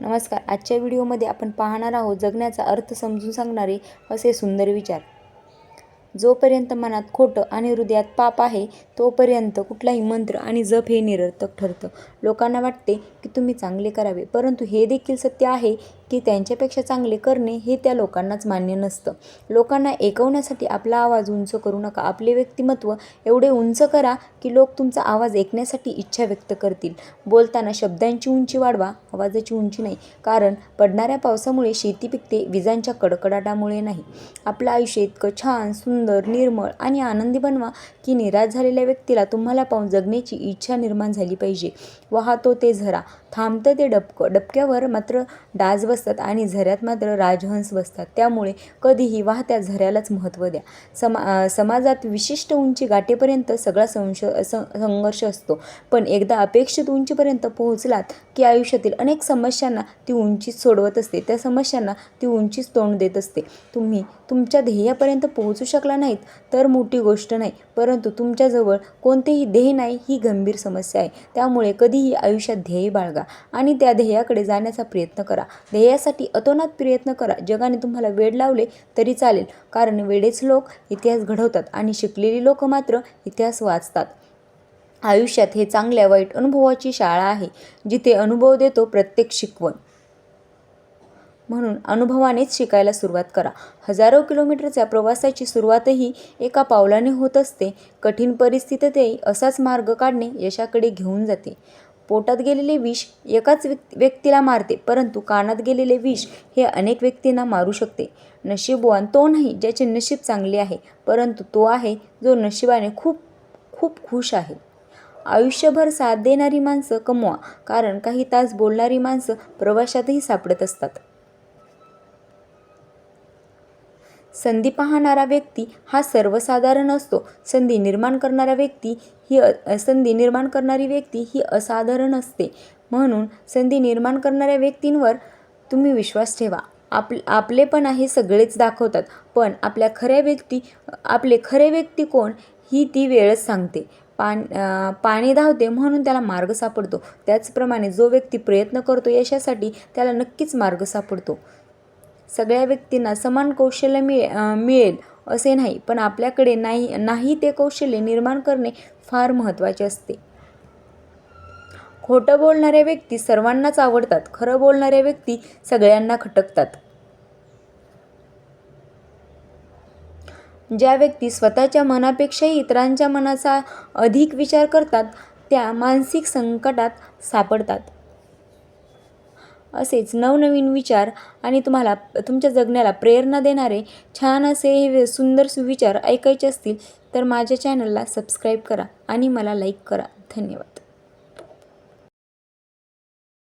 नमस्कार. आजच्या व्हिडिओमध्ये आपण पाहणार आहोत जगण्याचा अर्थ समजून सांगणारे असे सुंदर विचार. जोपर्यंत मनात खोटं आणि हृदयात पाप आहे तोपर्यंत कुठलाही मंत्र आणि जप हे निरर्थक ठरतं. लोकांना वाटते की तुम्ही चांगले करावे परंतु हे देखील सत्य आहे की त्यांच्यापेक्षा चांगले करणे हे त्या लोकांनाच मान्य नसतं. लोकांना ऐकवण्यासाठी आपला आवाज उंच करू नका. आपले व्यक्तिमत्व एवढे उंच करा की लोक तुमचा आवाज ऐकण्यासाठी इच्छा व्यक्त करतील. बोलताना शब्दांची उंची वाढवा आवाजाची उंची नाही. कारण पडणाऱ्या पावसामुळे शेती पिकते विजांच्या कडकडाटामुळे नाही. आपलं आयुष्य इतकं छान सुंदर निर्मळ आणि आनंदी बनवा की निराश झालेल्या व्यक्तीला तुम्हाला पाहून जगण्याची इच्छा निर्माण झाली पाहिजे. वाहतो ते झरा. थांबतं ते डबकं. डबक्यावर मात्र डाज बस बसतात आणि झऱ्यात मात्र राजहंस बसतात. त्यामुळे कधीही वाहत्या झऱ्यालाच महत्त्व द्या. समा समाजात विशिष्ट उंची गाठेपर्यंत सगळा संश संघर्ष असतो. पण एकदा अपेक्षित उंचीपर्यंत पोहोचलात की आयुष्यातील अनेक समस्यांना ती उंचीच सोडवत असते. त्या समस्यांना ती उंचीच तोंड देत असते. तुम्ही तुमच्या ध्येयापर्यंत पोहोचू शकला नाहीत तर मोठी गोष्ट नाही. परंतु तुमच्याजवळ कोणतेही ध्येय नाही ही गंभीर समस्या आहे. त्यामुळे कधीही आयुष्यात ध्येय बाळगा आणि त्या ध्येयाकडे जाण्याचा प्रयत्न करा. ध्येय ध्येयासाठी अतोनात प्रयत्न करा. जगाने तुम्हाला वेड लावले तरी चालेल. कारण वेडेच लोक इतिहास घडवतात आणि शिकलेली लोक मात्र इतिहास वाचतात. आयुष्यात हे चांगल्या वाईट अनुभवाची शाळा आहे जिथे अनुभव देतो प्रत्येक शिकवण. म्हणून अनुभवानेच शिकायला सुरुवात करा. हजारो किलोमीटरच्या प्रवासाची सुरुवातही एका पावलाने होत असते. कठीण परिस्थितीतही असाच मार्ग काढणे यशाकडे घेऊन जाते. पोटात गेलेले विष एकाच व्यक्तीला मारते परंतु कानात गेलेले विष हे अनेक व्यक्तींना मारू शकते. नशीबवान तो नाही ज्याचे नशीब चांगले आहे परंतु तो आहे जो नशिबाने खूप खूप खुश आहे. आयुष्यभर साथ देणारी माणसं कमवा कारण काही तास बोलणारी माणसं प्रवाशातही सापडत असतात. संधी पाहणारा व्यक्ती हा सर्वसाधारण असतो. संधी निर्माण करणारा व्यक्ती ही संधी निर्माण करणारी व्यक्ती ही असाधारण असते. म्हणून संधी निर्माण करणाऱ्या व्यक्तींवर तुम्ही विश्वास ठेवा. आप आपलेपण हे सगळेच दाखवतात. पण आपल्या खऱ्या व्यक्ती आपले खरे व्यक्ती कोण ही ती वेळच सांगते. पान पाणी धावते म्हणून त्याला मार्ग सापडतो. त्याचप्रमाणे जो व्यक्ती प्रयत्न करतो यशासाठी त्याला नक्कीच मार्ग सापडतो. सगळ्या व्यक्तींना समान कौशल्य मिळे मिळेल असे नाही पण आपल्याकडे नाही नाही ते कौशल्य निर्माण करणे फार महत्त्वाचे असते. खोटं बोलणाऱ्या व्यक्ती सर्वांनाच आवडतात खरं बोलणाऱ्या व्यक्ती सगळ्यांना खटकतात. ज्या व्यक्ती स्वतःच्या मनापेक्षाही इतरांच्या मनाचा अधिक विचार करतात त्या मानसिक संकटात सापडतात. असेच नवनवीन विचार आणि तुम्हाला तुमच्या जगण्याला प्रेरणा देणारे छान असे हे सुंदर सुविचार ऐकायचे असतील तर माझ्या चॅनलला सबस्क्राईब करा आणि मला लाईक करा. धन्यवाद.